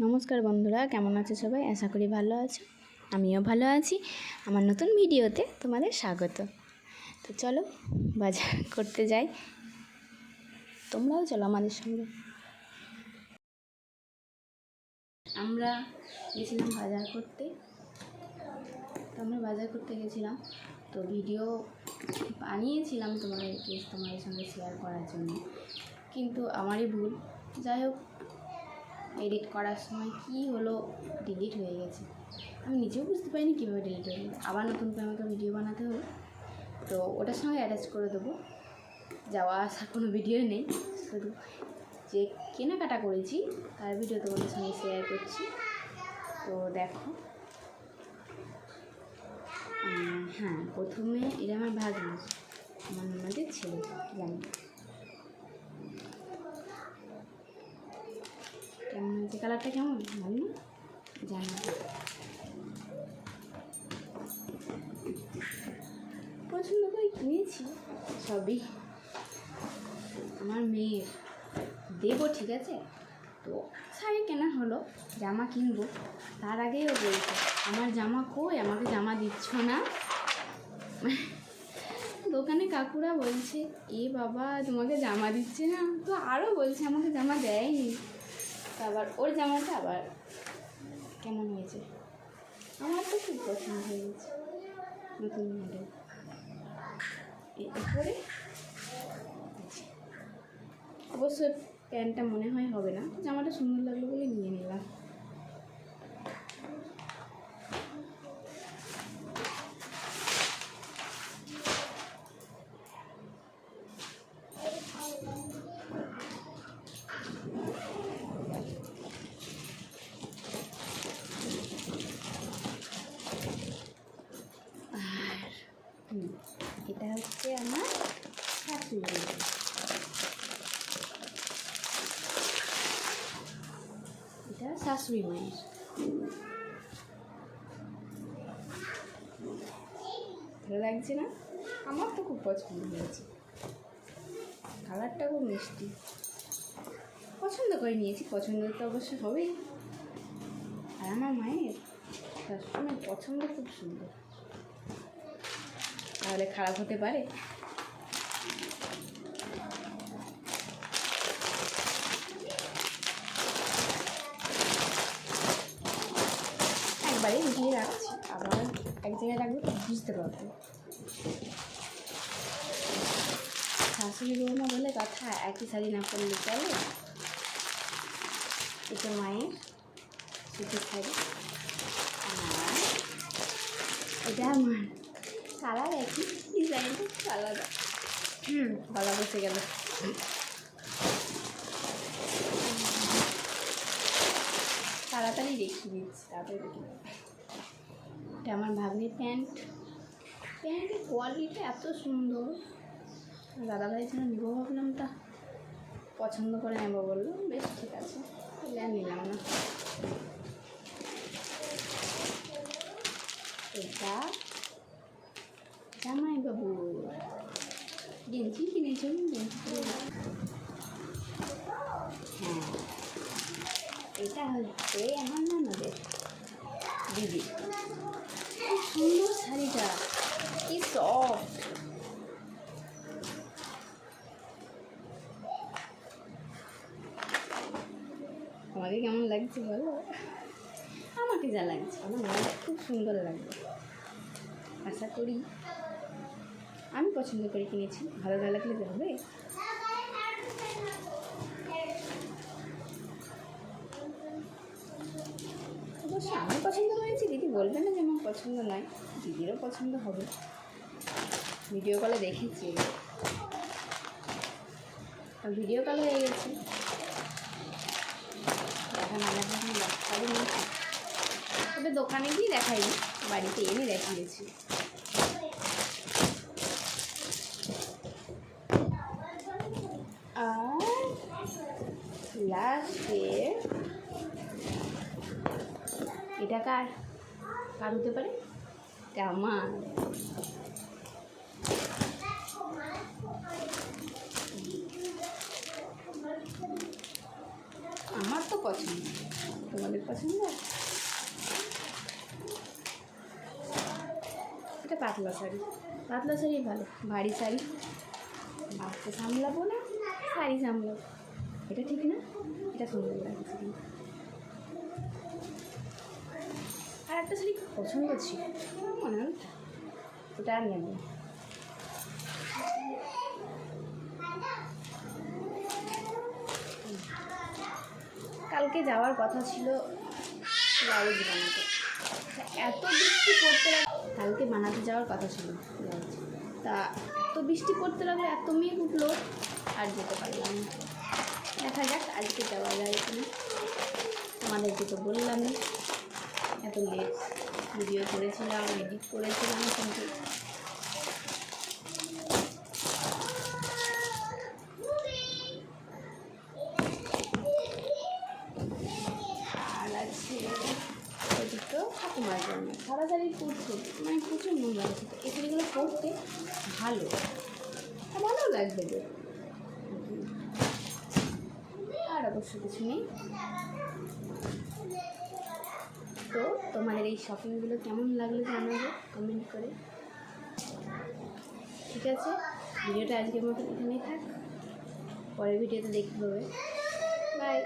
নমস্কার বন্ধুরা, কেমন আছে সবাই? আশা করি ভালো আছো। আমিও ভালো আছি। আমার নতুন ভিডিওতে তোমাদের স্বাগত। তো চলো, বাজার করতে যাই। তোমরাও চলো আমাদের সঙ্গে। আমরা গেছিলাম বাজার করতে। তো আমরা বাজার করতে গেছিলাম। তো ভিডিও বানিয়েছিলাম তোমাদেরকে তোমাদের সঙ্গে শেয়ার করার জন্য। কিন্তু আমারই ভুল। যাই হোক এডিট করার সময় কি হলো ডিলিট হয়ে গেছে। আমি নিজেও বুঝতে পারিনি কীভাবে ডিলিট হয়ে গেছে। আবার নতুন করে আমাকে ভিডিও বানাতে হলো তো ওটার সঙ্গে অ্যাটাচ করে দেবো। যাওয়া আসার কোনো ভিডিও নেই। শুধু যে কেনাকাটা করেছি, তার ভিডিও তোমাদের সঙ্গে শেয়ার করছি। তো দেখো। হ্যাঁ প্রথমে এটা আমার ভাগ্নি। আমার ননদের ছেলে, জানি কেমন হয়েছে কালারটা কেমন? ভালো না। জানি পছন্দ করে কিনেছি, সবই। আমার মেয়ের। দেবো, ঠিক আছে? তো শাড়ি কেনা হলো, জামা কিনবো। তার আগেই ও বলছে, আমার জামা কই? আমাকে জামা দিচ্ছ না? দোকানে কাকুরা বলছে, এ বাবা, তোমাকে জামা দিচ্ছে না। তো আরও বলছে, আমাকে জামা দেয়নি। আবার ওর জামাটা আবার কেমন হয়েছে? আমার তো খুব পছন্দ হয়ে গেছে নতুন মডেল এরপরে অবশ্য প্যান্টটা মনে হয় হবে না। জামাটা সুন্দর লাগল বলে নিয়ে নিলাম আর হুম, এটা হচ্ছে আমার শাশুড়ি বাড়ি। এটা শাশুড়ি মায়ের ভালো লাগছে না? আমার তো খুব পছন্দ হয়েছে। কালারটা খুব মিষ্টি। পছন্দ করে নিয়েছি, পছন্দ তো অবশ্য হবেই। আর আমার মায়ের সবসময় পছন্দ খুব সুন্দর। তাহলে খারাপ হতে পারে? একবারে উঠিয়ে রাখছি। আবার এক জায়গায় রাখব বুঝতে পারব। শাশুড়ি বৌমা বলে কথা, একই শাড়ি না পরলে চলে। এটা মায়ের সুতির শাড়ি। আর এটা আমার। কালার একই, ডিজাইনটা আলাদা। হুম, গলা বসে গেল। তাড়াতাড়ি রেখে দিচ্ছি তাড়াতাড়ি। এটা আমার ভাগ্নির প্যান্ট। প্যান্টের কোয়ালিটিটা এত সুন্দর। দাদাভাই জন্য নেব ভাবলাম, তা পছন্দ করে নেব বলল। বেশ, ঠিক আছে। তাহলে আর নিলাম না। এটা জামাই বাবু গেঞ্জি কিনেছি আমি গেঞ্জি হ্যাঁ। এটা হচ্ছে আমার ননদের দিদি। খুব সুন্দর শাড়িটা, কি সফট আমাকে কেমন লাগছে বলো? আমাকে যা লাগছে, আমার মনে খুব সুন্দর লাগবে আশা করি, আমি পছন্দ করে কিনেছি। ভালো না লাগলে যাবে অবশ্য আমি পছন্দ করেছি দিদি বলবে না যে আমার পছন্দ নয়, দিদিরও পছন্দ হবে। ভিডিও কলে দেখেছি। ভিডিও কল হয়ে গেছে। এখন আমার যখন তবে দোকানে গিয়ে দেখাইনি, বাড়িতে এনে দেখিয়েছি। এটা কার? কার হতে পারে? আমার। আমার তো পছন্দ। তোমাদের পছন্দ? এটা পাতলা শাড়ি। পাতলা শাড়ি ভালো। ভারী শাড়ি। বাচ্চা সামলাবো না, শাড়ি সামলাবো। এটা ঠিক না? এটা সুন্দর লাগছে একটা শাড়ি পছন্দ ছিল? মনে ওটা। আর নেব কালকে যাওয়ার কথা ছিল বানাতে এত বৃষ্টি পড়তে কালকে বানাতে যাওয়ার কথা ছিল তা এত বৃষ্টি পড়তে লাগল এত মেঘ উঠল আর যেতে পারলাম দেখা যাক আজকে যাওয়া যায় কিনা। তোমাদেরকে তো বললামই। এত লেট ভিডিও করেছিলাম এডিট করেছিলাম, কিন্তু আর আছে ওদিকেও ঠাকুমার জন্য তাড়াতাড়ি পড়তে মানে প্রচুর নোংরা আছে তো। এই শাড়িগুলো পরতে ভালো। ভালো লাগবে যে আর অবশ্য কিছু নেই। তো তোমাদের এই শপিংগুলো কেমন লাগল জানাবে কমেন্ট করে। ঠিক আছে? ভিডিওটা আজকের মতো এখানেই থাক। পরের ভিডিওতে দেখতে হবে। বাই